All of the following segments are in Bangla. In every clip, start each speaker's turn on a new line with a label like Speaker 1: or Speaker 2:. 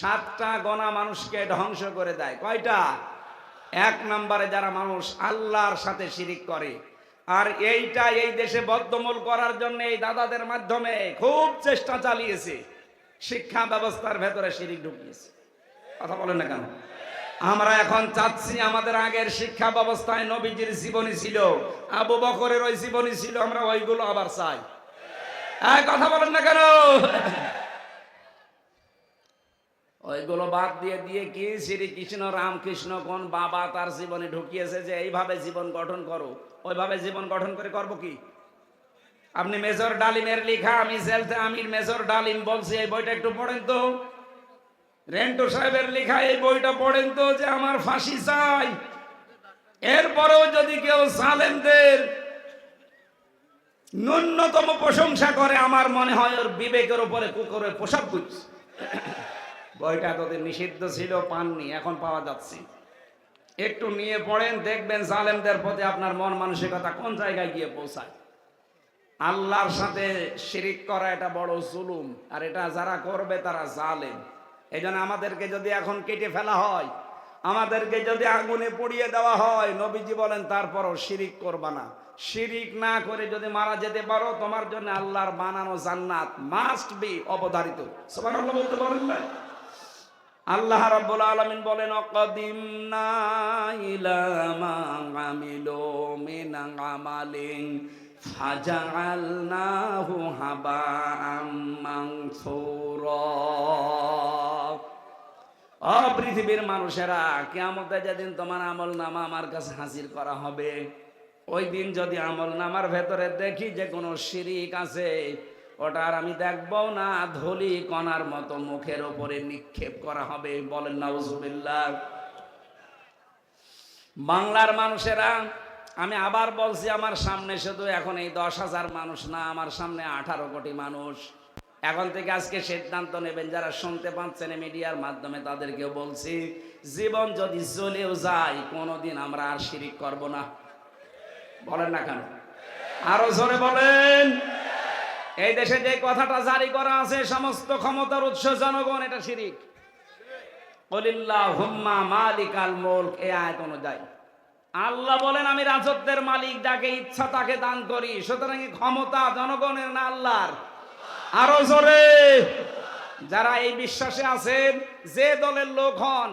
Speaker 1: সাতটা গণা মানুষকে ধ্বংস করে দেয়। কয়টা? এক নম্বরে যারা মানুষ আল্লাহর সাথে শিরিক করে। আর এইটা এই দেশে বদ্ধমূল করার জন্য এই দাদাদের মাধ্যমে খুব চেষ্টা চালিয়েছে। শিক্ষা ব্যবস্থার ভেতরে শিরিক ঢুকিয়েছে। কথা বলেন না কেন? আমরা এখন চাচ্ছি আমাদের আগের শিক্ষা ব্যবস্থায় নবীজির জীবনী ছিল, আবু বকরের ওই জীবনী ছিল, আমরা ওইগুলো আবার চাই। কথা বলেন না কেন? ওইগুলো বাদ দিয়ে দিয়ে কি শ্রী কৃষ্ণ রামকৃষ্ণ কোন বাবা তার জীবনে ঢুকিয়েছে যে এইভাবে জীবন গঠন করো? ওইভাবে জীবন গঠন করে করব কি? আপনি মেজর ডালিমের লেখা, আমি জেলতে আমির মেজর ডালিম বলছি, এই বইটা একটু পড়েন তো। রেন্টু সাহেবের লেখা, এই বইটা পড়েন তো যে আমার ফাঁসি চাই। এরপরেও যদি কেউ সালেমদের ন্যূনতম প্রশংসা করে, আমার মনে হয় ওর বিবেকের উপরে কুকুরের পোশাক করছে বইটা এতদিন নিষিদ্ধ ছিল, পাননি, এখন পাওয়া যাচ্ছে। একটু নিয়ে পড়েন, দেখবেন জালেমদের প্রতি আপনার মন মানসিকতা কোন জায়গায় গিয়ে পৌঁছায়। আল্লাহর সাথে শিরিক করা এটা বড় জুলুম, আর এটা যারা করবে তারা জালেম। এই আমাদেরকে যদি এখন কেটে ফেলা হয়, আমাদেরকে যদি আগুনে পুড়িয়ে দেওয়া হয়, নবীজি বলেন, তারপরও শিরিক করবা না। শিরিক না করে যদি মারা যেতে পারো, তোমার জন্য আল্লাহর বানানো জান্নাত মাস্ট বি অবধারিত। সুবহানাল্লাহ বলতে পারেন না? আল্লাহ রাব্বুল আলামিন বলেন, অকদিমনা ইলা মা আমিলু মিন আমালিন ফাজআলনাহু হাবাআম মানসুরা. ও পৃথিবীর মানুষেরা, কিয়ামতে যেদিন তোমার আমল নামা আমার কাছে হাজির করা হবে, ওই দিন যদি আমল নামার ভেতরে দেখি যে কোনো শিরিক আছে ওটা আর আমি দেখব না, ধলি কণার মতো মুখের ওপরে নিক্ষেপ করা হবে, বলেন নাউজুবিল্লাহ। বাংলার মানুষেরা, আমি আবার বলছি, আমার সামনে শুধু এখন এই দশ হাজার মানুষ না, আমার সামনে আঠারো কোটি মানুষ। এখন থেকে আজকে সিদ্ধান্ত নেবেন, যারা শুনতে পাচ্ছেন মিডিয়ার মাধ্যমে তাদেরকে বলছি, জীবন যদি চলেও যায়, কোনোদিন আমরা আর শিরিক করব না। বলেন না কেন? আরও জোরে বলেন। এই দেশে যে কথাটা জারি করা আছে, সমস্ত ক্ষমতার উৎস জনগণ, এটা শিরিক। আল্লাহ বলেন, আমি রাজত্বের মালিক, যাকে ইচ্ছা তাকে দান করি। সুতরাং ক্ষমতা জনগণের না আল্লাহর? আরও জোরে। যারা এই বিশ্বাসে আছেন, যে দলের লোক হন,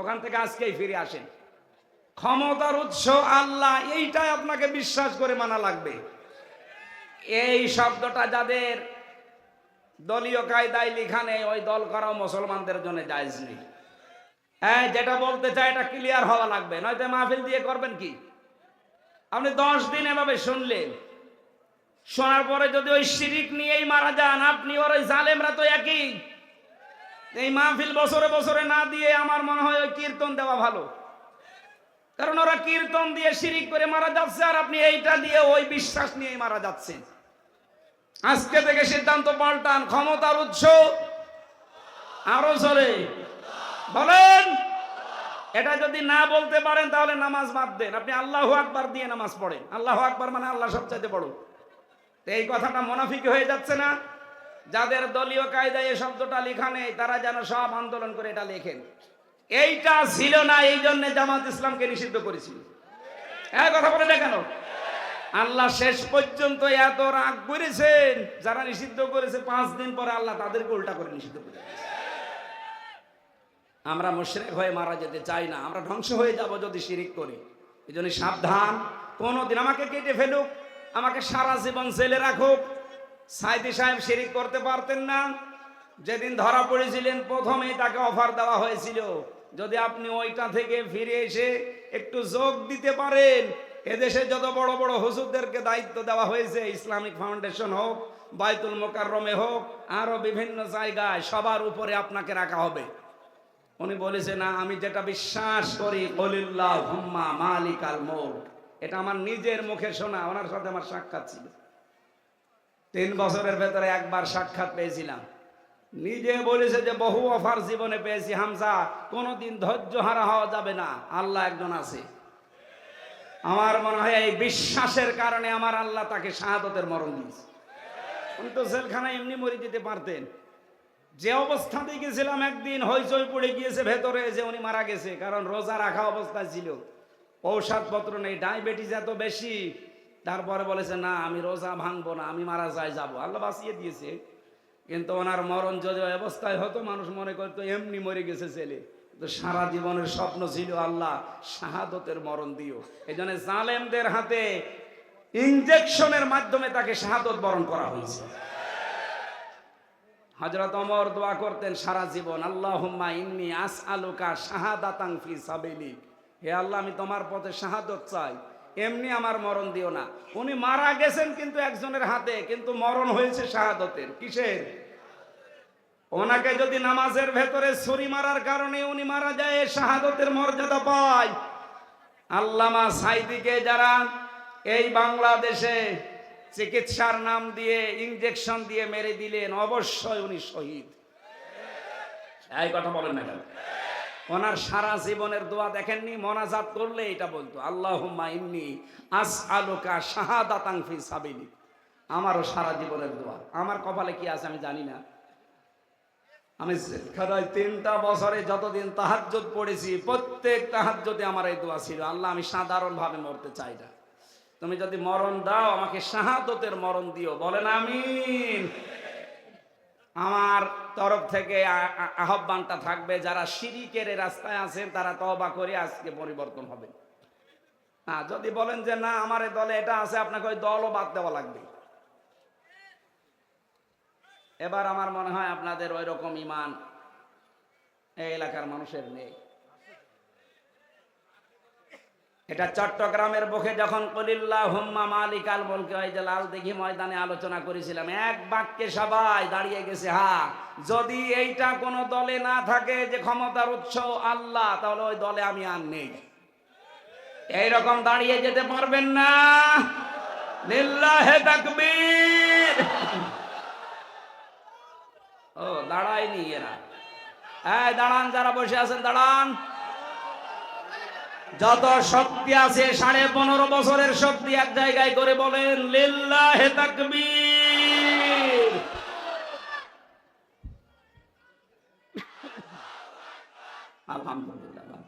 Speaker 1: ওখান থেকে আজকেই ফিরে আসেন। ক্ষমতার উৎস আল্লাহ, এইটাই আপনাকে বিশ্বাস করে মানা লাগবে। এই শব্দটা যাদের দলীয় কায়দায় লেখা নেই, ওই দল করাও মুসলমানদের জন্য জায়জ নেই। হ্যাঁ যেটা বলতে চাই এটা ক্লিয়ার হওয়া লাগবে, নয়তো মাহফিল দিয়ে করবেন কি? আপনি দশ দিন এভাবে শুনলেন। শোনার পরে যদি ওই শিরিক নিয়েই মারা যান, আপনি ওর ওই জালেমরা তো একই। এই মাহফিল বছরে বছরে না দিয়ে আমার মনে হয় ওই কীর্তন দেওয়া ভালো। কারণ ওরা কীর্তন দিয়ে শিরিক করে মারা যাচ্ছে আর আপনি এইটা দিয়ে ওই বিশ্বাস নিয়েই মারা যাচ্ছেন। আজকে থেকে সিদ্ধান্ত পাল্টান, ক্ষমতার উৎস। আরও চলে বলেন। এটা যদি না বলতে পারেন তাহলে নামাজ বাদ দেন। আপনি আল্লাহ আকবার দিয়ে নামাজ পড়েন। আল্লাহ আকবার মানে আল্লাহ সবচাইতে বড়। তো এই কথাটা মোনাফিক হয়ে যাচ্ছে না? যাদের দলীয় কায়দায় এই শব্দটা লেখা নেই, তারা যেন সব আন্দোলন করে এটা লেখেন। এইটা ছিল না, এই জন্য জামাত ইসলামকে নিষিদ্ধ করেছিল। হ্যাঁ কথা বলে না আল্লাহ শেষ পর্যন্ত এত রাগ করেছেন, যারা নিষিদ্ধ করেছে, পাঁচ দিন পরে আল্লাহ তাদেরকে উল্টা করে নিষিদ্ধ করে আমরা মুশরিক হয়ে মারা যেতে চাই না, আমরা ধ্বংস হয়ে যাব যদি শিরিক করি। এই জন্য সাবধান, কোনোদিন আমাকে কেটে ফেলুক, আমাকে সারা জীবন জেলে রাখুক। সাইদি সাহেব শিরিক করতে পারতেন না, যেদিন ধরা পড়েছিলেন, প্রথমেই তাকে অফার দেওয়া হয়েছিল। যদি আপনি ওইটা থেকে ফিরে এসে একটু যোগ দিতে পারেন, এদেশে যত বড় বড় হুজুরদেরকে দায়িত্ব দেওয়া হয়েছে, ইসলামিক ফাউন্ডেশন হোক, বাইতুল মোকাররমে হোক, আরও বিভিন্ন জায়গায় সবার উপরে আপনাকে রাখা হবে। উনি বলেছে, না, আমি যেটা বিশ্বাস করি কলিল্লাহ হুম্মা মালিক আল মৌট এটা আমার নিজের মুখে শোনা, ওনার সাথে আমার সাক্ষাৎ ছিল। তিন বছরের ভেতরে একবার সাক্ষাৎ পেয়েছিলাম। নিজে বলেছে যে বহু অফার জীবনে পেয়েছি, হামজা, কোনোদিন ধৈর্য হারা হওয়া যাবে না। আল্লাহ একজন আছে। আমার মনে হয় এই বিশ্বাসের কারণে আমার আল্লাহ তাকে শাহাদতের মরণ দিয়েছে। উনি তো জেলখানায় এমনি মরে যেতে পারতেন। যে অবস্থাতে গেছিলাম একদিন, হইচই পড়ে গিয়েছে ভেতরে, যে উনি মারা গেছে, কারণ রোজা রাখা অবস্থায় ছিল। ঔষধপত্র নেই, ডায়াবেটিস এত বেশি। তারপরে বলেছে, না, আমি রোজা ভাঙবো না, আমি মারা যাই যাব। আল্লাহ বাঁচিয়ে দিয়েছে। কিন্তু ওনার মরণ যদি অবস্থায় হতো, মানুষ মনে করতো, এমনি মরে গেছে ছেলে। তো সারা জীবনের স্বপ্ন ছিল, আল্লাহ, শাহাদতের মরণ দিও। এই জন্য জালেমদের হাতে ইঞ্জেকশনের মাধ্যমে তাকে শাহাদত বরণ করা হয়েছে। হজরত অমর দোয়া করতেন, সারা জীবন আল্লাহ ইন্নি আস আলোকা শাহাদাতাং ফি সাবিলিক। হে আল্লাহ, আমি তোমার পথে শাহাদত চাই। এমনি আমার মরণ দিও না। উনি মারা গেছেন কিন্তু একজনের হাতে, কিন্তু মরণ হয়েছে শাহাদতের। কিসের? ওনাকে যদি নামাজের ভেতরে ছুরি মারার কারণে উনি মারা যায়, শাহাদতের মর্যাদা পায়। আল্লামা সাইদিকে যারা এই বাংলাদেশে চিকিৎসার নাম দিয়ে ইঞ্জেকশন দিয়ে মেরে দিলেন, অবশ্যই উনি শহীদ। এই কথা বলেন না কেন? ওনার সারা জীবনের দোয়া দেখেননি, মনাজাত করলে এটা বলতো আল্লাহ ইন্নি আস আলোকা শাহাদাতাং ফি সাবিলি আমারও সারা জীবনের দোয়া। আমার কপালে কি আছে আমি জানি না। আমি তিনটা বছরে যতদিন তাহাজ্জুদ পড়েছি, প্রত্যেক তাহাজ্জুদে আমার এই দোয়া ছিল, আল্লাহ, আমি সাধারণভাবে মরতে চাই না। তুমি যদি মরণ দাও, আমাকে শাহাদতের মরণ দিও। বলেন, আমিন। আমার তরফ থেকে আহ্বানটা থাকবে, যারা শিরিকের এই রাস্তায় আছেন, তারা তবা করে আজকে পরিবর্তন হবে। হ্যাঁ যদি বলেন যে, না, আমার দলে এটা আছে, আপনাকে ওই দলও বাদ দেওয়া লাগবে। এবার আমার মনে হয় আপনাদের ওই রকম ইমান এই এলাকার মানুষের নেই। এটা চট্টগ্রামের বুকে যখন কলিল্লা হুম্মা মালিকাল বলকে ওই যে লাল দিঘি ময়দানে আলোচনা করেছিলাম, এক বাক্যে সবাই দাঁড়িয়ে গেছে, হা, যদি এইটা কোনো দলে না থাকে যে ক্ষমতার উৎস, আল্লাহ, তাহলে ওই দলে আমি আর নেই। এইরকম দাঁড়িয়ে যেতে পারবেন না। লিল্লাহে তাকবীর। ও, দাঁড়ায়নি এরা। হ্যাঁ দাঁড়ান, যারা বসে আছেন, দাঁড়ান। যত শক্তি আছে, সাড়ে পনেরো বছরের শক্তি এক জায়গায় করে বলেন, লিল্লাহে তাকবীর। আলহামদুলিল্লাহ।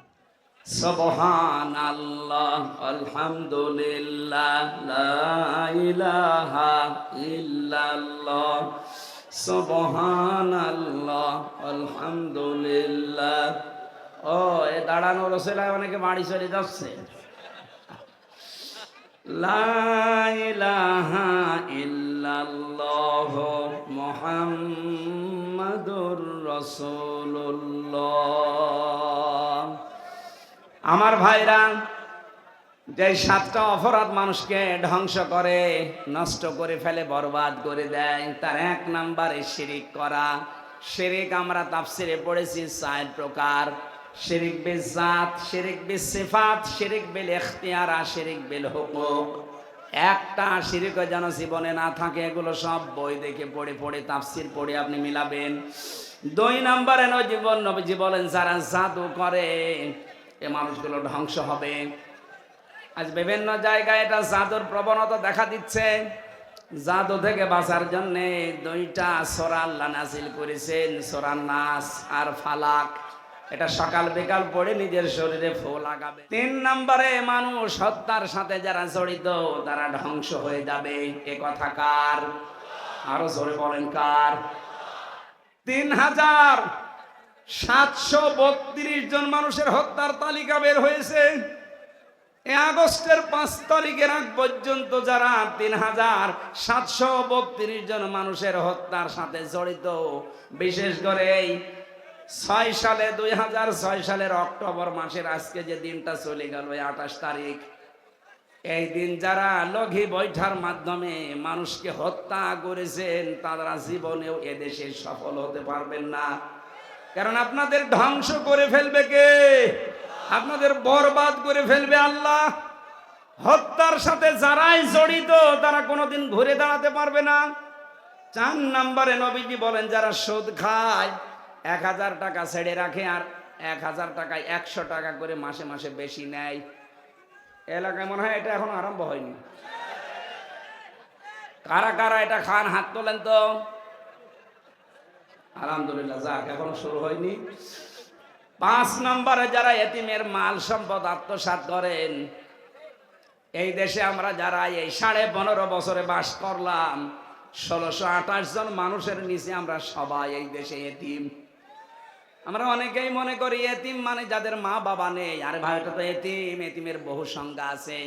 Speaker 1: সুবহান আল্লাহ আলহামদুলিল্লাহ, লা ইল্লাল্লাহ। সুবহান আল্লাহ আলহামদুলিল্লাহ। ও, এ দাঁড়ানো রসেলায় অনেকে বাড়ি চলে যাচ্ছে। ইল্লাল্লাহ মুহাম্মাদুর রাসূলুল্লাহ। আমার ভাইরা, যে সাতটা অপরাধ মানুষকে ধ্বংস করে, নষ্ট করে ফেলে, বরবাদ করে দেয়, তার এক নাম্বারে শিরিক করা। শিরিক আমরা তাফসিরে পড়েছি চার প্রকার। শিরিক বিল জাত, শিরিক বিল সিফাত, শিরিক বিল ইখতিয়ারা, শিরিক বিল হুকুক একটা শিরিক যেন জীবনে না থাকে, এগুলো সব বই দেখে পড়ে পড়ে তাফসির পড়ে আপনি মিলাবেন। দুই নম্বরে জীবন নবীজি বলেন, যারা জাদু করে, এ মানুষগুলো ধ্বংস হবে। আজ বিভিন্ন জায়গায় এটা জাদুর প্রবণতা দেখা দিচ্ছে। জাদু থেকে বাঁচার জন্য দুইটা সোরা আল্লাহ নাজিল করেছেন, সোরা নাস আর ফালাক। এটা সকাল বিকাল পড়ে নিজের শরীরে ফু লাগাবে। তিন নম্বরে মানুষ হত্যার সাথে যারা জড়িত, তারা ধ্বংস হয়ে যাবে। এ কথা কার? আরও জোরে বলেন কার? তিন হাজার সাতশো বত্রিশ জন মানুষের হত্যার তালিকা বের হয়েছে। আগস্টের পাঁচ তারিখের আগ পর্যন্ত যারা তিন হাজার সাতশো বত্রিশ জন মানুষের হত্যার সাথে জড়িত, বিশেষ করে এই ছয় সালে, দুই হাজার ছয় সালের অক্টোবর মাসের আজকে যে দিনটা চলে গেল আঠাশ তারিখ। এই দিন যারা লঘি বৈঠার মাধ্যমে মানুষকে হত্যা করেছেন, তারা জীবনেও এদেশে সফল হতে পারবেন না। কারণ আপনাদের ধ্বংস করে ফেলবে কে? আপনাদের বরবাদ করে ফেলবে আল্লাহ। হত্যার সাথে যারাই জড়িত, তারা কোনোদিন ঘুরে দাঁড়াতে পারবে না। চার নম্বরে নবীজি বলেন, যারা সুদ খায় এক হাজার টাকা ছেড়ে রাখে আর এক হাজার টাকায় একশো টাকা করে মাসে মাসে বেশি নেয়। এলাকায় মনে হয় এটা এখন আরম্ভ হয়নি। কারা কারা এটা খান হাত তোলেন তো? আলহামদুলিল্লাহ, যাক, এখনও শুরু হয়নি। পাঁচ নম্বরে যারা এতিমের মাল সম্পদ আত্মসাৎ করেন, এই দেশে আমরা যারা এই সাড়ে পনেরো বছরে বাস করলাম, ষোলোশো আঠাশ জন মানুষের নিচে আমরা সবাই এই দেশে এতিম। আমরা অনেকেই মনে করি এতিম মানে যাদের মা বাবা নেই, আরে ভাই তো এতিম, এতিমের বহু সংজ্ঞা আছে।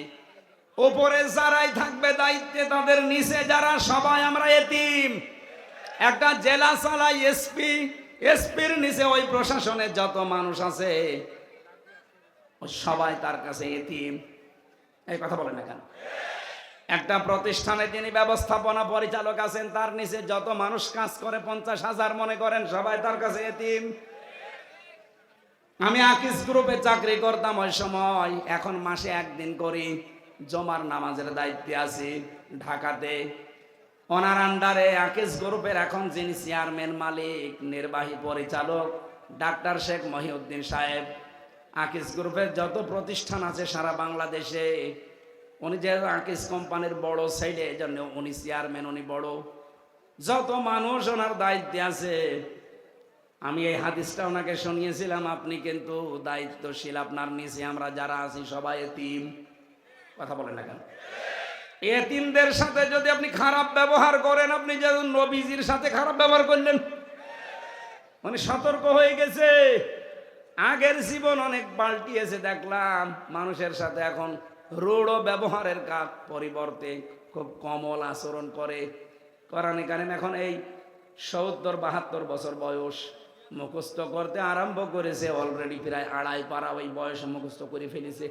Speaker 1: উপরে যারাই থাকবে দায়িত্বে, তাদের নিচে যারা সবাই আমরা এতিম। একটা জেলা চালাই এসপি, এসপির নিচে ওই প্রশাসনের যত মানুষ আছে সবাই তার কাছে এতিম। এই কথা বলেন না কেন? একটা প্রতিষ্ঠানে তিনি ব্যবস্থাপনা পরিচালক আছেন, তার নিচে যত মানুষ কাজ করে, পঞ্চাশ হাজার মনে করেন, সবাই তার কাছে এতিম। আমি আকিস গ্রুপে চাকরি করতাম ওই সময়। এখন মাসে একদিন করি, জমার নামাজের দায়িত্বে আছি ঢাকাতে। ওনার আন্ডারে আকিস গ্রুপের এখন যিনি চেয়ারম্যান মালিক, নির্বাহী পরিচালক, ডাক্তার শেখ মহিউদ্দিন সাহেব। আকিস গ্রুপের যত প্রতিষ্ঠান আছে সারা বাংলাদেশে, উনি যে আকিস কোম্পানির বড় সাইডে এই জন্য উনি চেয়ারম্যান, উনি বড়। যত মানুষ ওনার দায়িত্বে আছে আমি এই হাদিসটা ওনাকে শুনিয়েছিলাম, আপনি কিন্তু দায়িত্বশীল। আপনার নিচে আমরা যারা আছি, সবাই এতিম। কথা বলেন না কেন? এতিমদের সাথে যদি আপনি খারাপ ব্যবহার করেন, আপনি যে নবীজির সাথে খারাপ ব্যবহার করলেন মানে সতর্ক হয়ে গেছে। আগের জীবন অনেক পাল্টিয়েছে, দেখলাম মানুষের সাথে এখন রূঢ় ব্যবহারের কাজ পরিবর্তে খুব কমল আচরণ করে। কোরআনে কারিম এখন এই সত্তর, বাহাত্তর বছর বয়স। মুখস্থ করতে আরম্ভ করেছে অলরেডি প্রায় আড়াই পারা ওই বয়সে মুখস্থ করে ফেলেছে।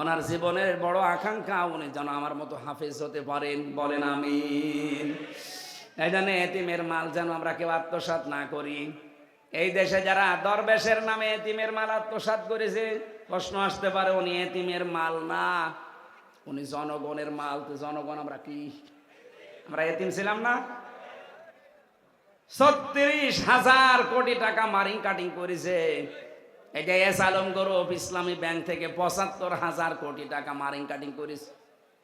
Speaker 1: ওনার জীবনের বড় আকাঙ্ক্ষা, উনি যেন আমার মতো হাফেজ হতে পারেন, বলেন আমি এই জন্য এতিমের মাল যেন আমরা কেউ আত্মসাৎ না করি। এই দেশে যারা দরবেশের নামে এতিমের মাল আত্মসাৎ করেছে, প্রশ্ন আসতে পারে, উনি এতিমের মাল না। উনি জনগণের মাল, তো জনগণ আমরা কি? আমরা এতিম ছিলাম না? ছত্রিশ হাজার কোটি টাকা মারিং কাটিং করেছে। এটা S Alam group Islami bank থেকে পঁচাত্তর হাজার কোটি টাকা মারিং কাটিং করেছে।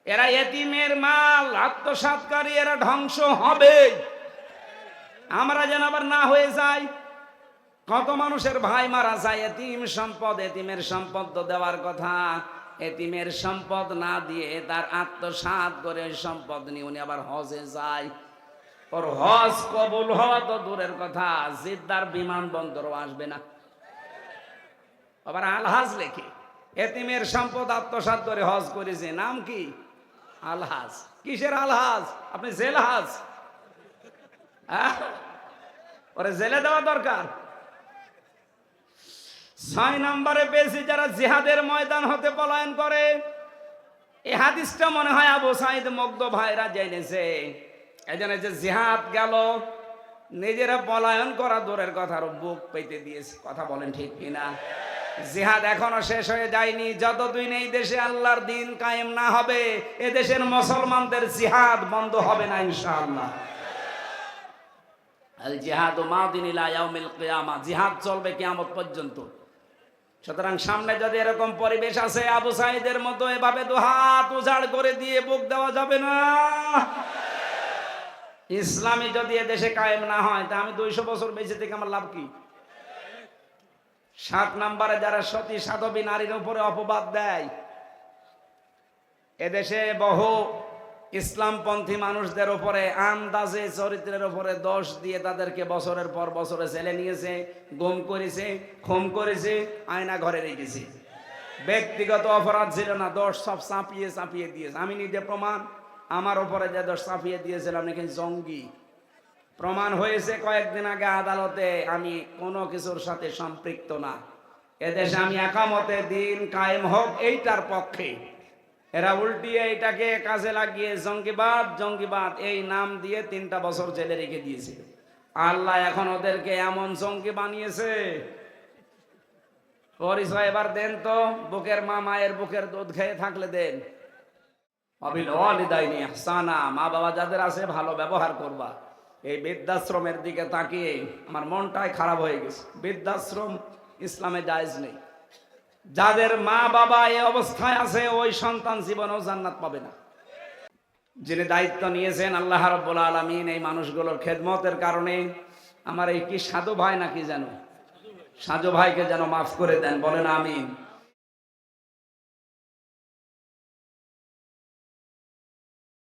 Speaker 1: এরা এতিমের মাল, আত্মসাৎকারী, এরা ধ্বংস হবে। আমরা যেন আবার না হয়ে যাই। কত মানুষের ভাই মারা যায়, এতিম সম্পদ, এতিমের সম্পদ তো দেওয়ার কথা। এতিমের সম্পদ না দিয়ে তার আত্মসাৎ করে সম্পদ নিয়ে উনি আবার হজে যায়। ওর হজ কবুল হওয়া তো দূরের কথা, জিদ্দার বিমানবন্দরও আসবে না। আবার আলহাজ লেখে, এতিমের সম্পদ আত্মসাৎ করে হজ করেছে, নাম কি? আলহাজ কিসের আলহাজ আপনি জেলহাজ আহ? ওরে জেলে দেওয়া দরকার। ছয় নম্বরে পেয়েছি, যারা জিহাদের ময়দান হতে পলায়ন করে। এই হাদিসটা মনে হয় আবু সাইদ মগ্ধ ভাইরা জেনেছে। এই জন্য যে জিহাদ গেল, নিজেরা পলায়ন করা দূরের কথা বুক পেতে দিয়েছে। কথা বলেন ঠিক কিনা? জিহাদ এখনও শেষ হয়ে যায়নি। যতদিন এই দেশে আল্লাহর দিন কায়েম না হবে এ দেশের মুসলমানদের জিহাদ বন্ধ হবে না, ইনশাআল্লাহ। আল জিহাদ মাদিন ইলা ইয়াউমিল কিয়ামা। জিহাদ চলবে কিয়ামত পর্যন্ত। সুতরাং সামনে যদি এরকম পরিবেশ আছে, আবু সাইদের মতো এভাবে দু হাত উজাড় করে দিয়ে বুক দেওয়া যাবে না। ইসলামী যদি এ দেশে কায়েম না হয়, তা আমি দুইশো বছর বেঁচে থেকে আমার লাভ কি? সাত নম্বরে যারা সতী সাধবী নারীর উপরে অপবাদ দেয়, এদেশে বহু ইসলামপন্থী মানুষদের উপরে আন্দাজে চরিত্রের উপরে দোষ দিয়ে তাদেরকে বছরের পর বছরে ছেলে নিয়েছে, গুম করেছে খুম করেছে, আয়না ঘরে রেখেছে। ব্যক্তিগত অপরাধ ছিল না, দোষ সব চাপিয়ে চাপিয়ে দিয়েছে। আমি নিজে প্রমাণ আমার উপরে যে দোষ চাপিয়ে দিয়েছিলাম, নাকি জঙ্গি? প্রমাণ হয়েছে কয়েকদিন আগে আদালতে, আমি কোনো কিছুর সাথে সম্পৃক্ত না। এদেশে আমি একামতে দিন কায়েম হোক, এইটার পক্ষে। এরা উল্টিয়ে এটাকে কাজে লাগিয়ে জঙ্গিবাদ জঙ্গিবাদ, এই নাম দিয়ে তিনটা বছর জেলে রেখে দিয়েছিল আল্লাহ এখন ওদেরকে এমন জঙ্গি বানিয়েছে। পরিচয় এবার দেন তো, বুকের মা মায়ের বুকের দুধ খেয়ে থাকলে দেন। অবিল ইহসানা মা বাবা যাদের আছে, ভালো ব্যবহার করবা। এই বৃদ্ধাশ্রমের দিকে তাকিয়ে আমার মনটাই খারাপ হয়ে গেছে। বৃদ্ধাশ্রম ইসলামে জায়েজ নেই। যাদের মা বাবা এই অবস্থায় আছে, ওই সন্তান জীবনেও জান্নাত পাবে না। যিনি দায়িত্ব নিয়েছেন আল্লাহ রব্বুল আলমিন, এই মানুষগুলোর খেদমতের কারণে আমার এই কি সাধু ভাই নাকি যেন? সাধু ভাইকে যেন মাফ করে দেন, বলেন আমিন।